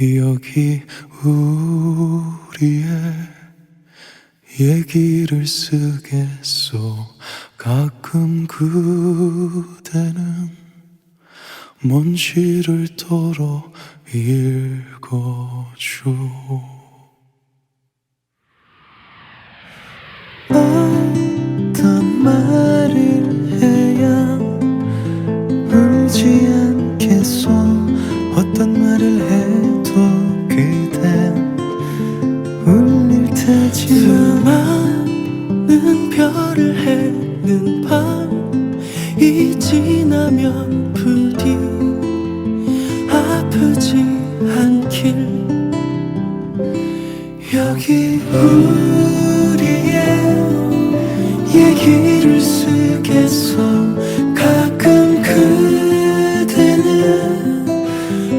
여기 우리의 얘기를 쓰겠소. 가끔 그대는 먼지를 덜어 읽어줘 수많은 별을 해는 밤이 지나면 부디 아프지 않길. 여기 우리의 얘기를 쓰겠어 가끔 그대는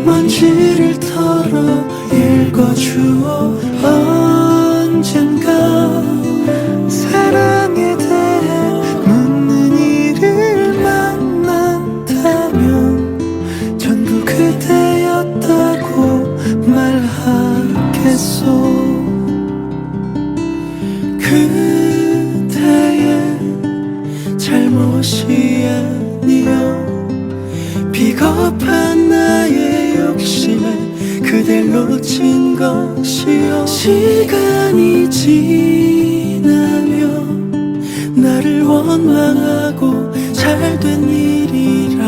먼지를 털어 읽어주어 그댈 놓친 것이여. 시간이 지나면 나를 원망하고 잘 된 일이라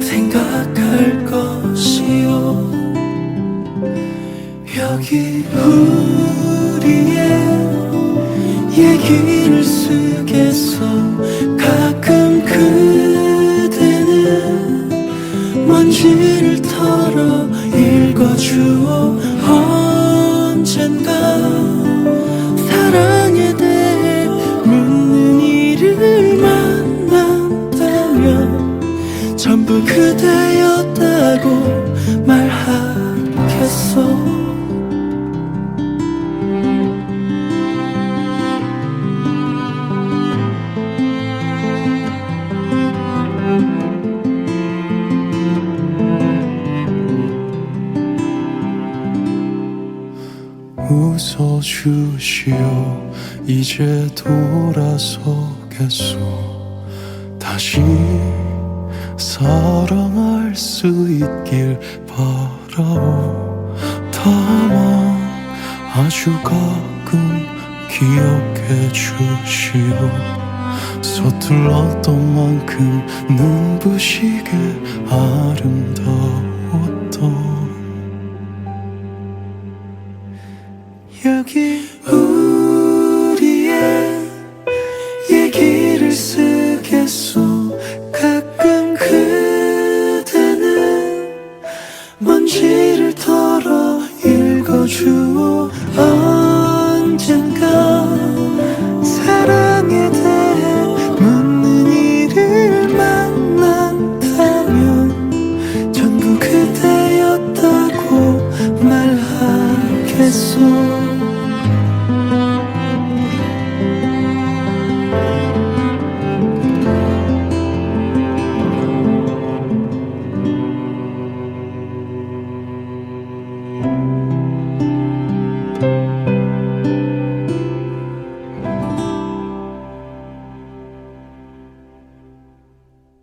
생각할 것이요. 여기 우리의 얘기를 쓰겠어 먼지를 털어 읽어주어 언젠가 사랑에 대해 묻는 이를 만난다면 전부 그대였다고 말하겠어 웃어주시오. 이제 돌아서겠소. 다시 사랑할 수 있길 바라오. 다만 아주 가끔 기억해 주시오. 서툴렀던 만큼 눈부시게 아름다워 얘기 우리의 얘기를 쓰겠소. 가끔 그